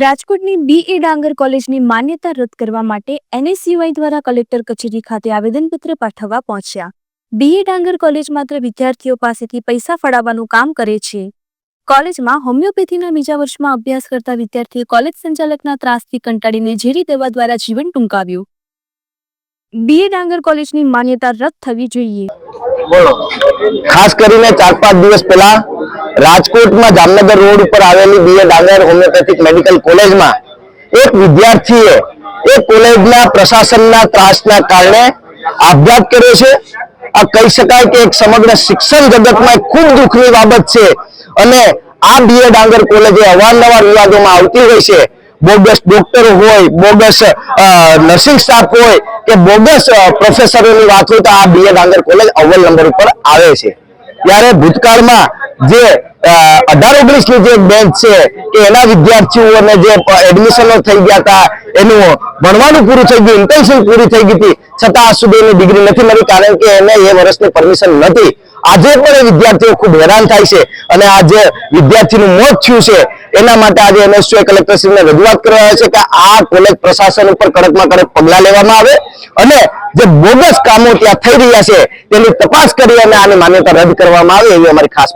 રાજકોટની બીઈ ડાંગર કોલેજની માન્યતા રદ કરવા માટે એનએસયુઆઈ દ્વારા કલેક્ટર કચેરી ખાતે આવેદનપત્ર પાઠવવા પહોંચ્યા. બીઈ ડાંગર કોલેજ માત્ર વિદ્યાર્થીઓ પાસેથી પૈસા ફળાવવાનું કામ કરે છે. કોલેજમાં હોમિયોપેથીના બીજા વર્ષમાં અભ્યાસ કરતા વિદ્યાર્થીએ કોલેજ સંચાલકના ત્રાસથી કંટાળીને ઝેરી દેવા દ્વારા જીવન ટૂંકાવ્યું. બીએ ડાંગર કોલેજની માન્યતા રદ થવી જોઈએ. ખાસ કરીને ચાર પાંચ દિવસ પહેલા રાજકોટમાં જામનગર રોડ ઉપર આવેલી બીએ ડાંગર હોમિયોપેથિક મેડિકલ કોલેજમાં એક વિદ્યાર્થીએ એ કોલેજના પ્રશાસનના ત્રાસના કારણે આપઘાત કર્યો છે. આ કહી શકાય કે એક સમગ્ર શિક્ષણ જગતમાં ખૂબ દુઃખની બાબત છે અને આ બીએ ડાંગર કોલેજે અવારનવાર વિવાદોમાં આવતી હોય છે. બોગસ ડોક્ટરો હોય, બોગસ નર્સિંગ સ્ટાફ હોય કે બોગસ પ્રોફેસરોની વાત હોય તો આ બીએ ડાંગર કોલેજ અવ્વલ નંબર ઉપર આવે છે. ત્યારે ભૂતકાળમાં જે અઢાર ઓગણીસની જે બેન્ચ છે કે એના વિદ્યાર્થીઓને જે એડમિશનો થઈ ગયા હતા, એનું ભણવાનું પૂરું થઈ ગયું ઇન્ટર્નશીપ પૂરી થઈ ગઈ હતી. છતાં સુધી એની ડિગ્રી નથી મળી, કારણ કે એને એ વર્ષની પરમિશન નથી. આજે પણ એ વિદ્યાર્થીઓ ખૂબ હેરાન થાય છે અને આ જે વિદ્યાર્થીનું મોત થયું છે, એના માટે આજે એનએસયુએ કલેક્ટરશ્રીને રજૂઆત કરવા છે કે આ કોલેજ પ્રશાસન ઉપર કડકમાં કડક પગલાં લેવામાં આવે અને જે બોગસ કામો ત્યાં થઈ રહ્યા છે, તેની તપાસ કરી અને આની માન્યતા રદ કરવામાં આવે એવી અમારી ખાસ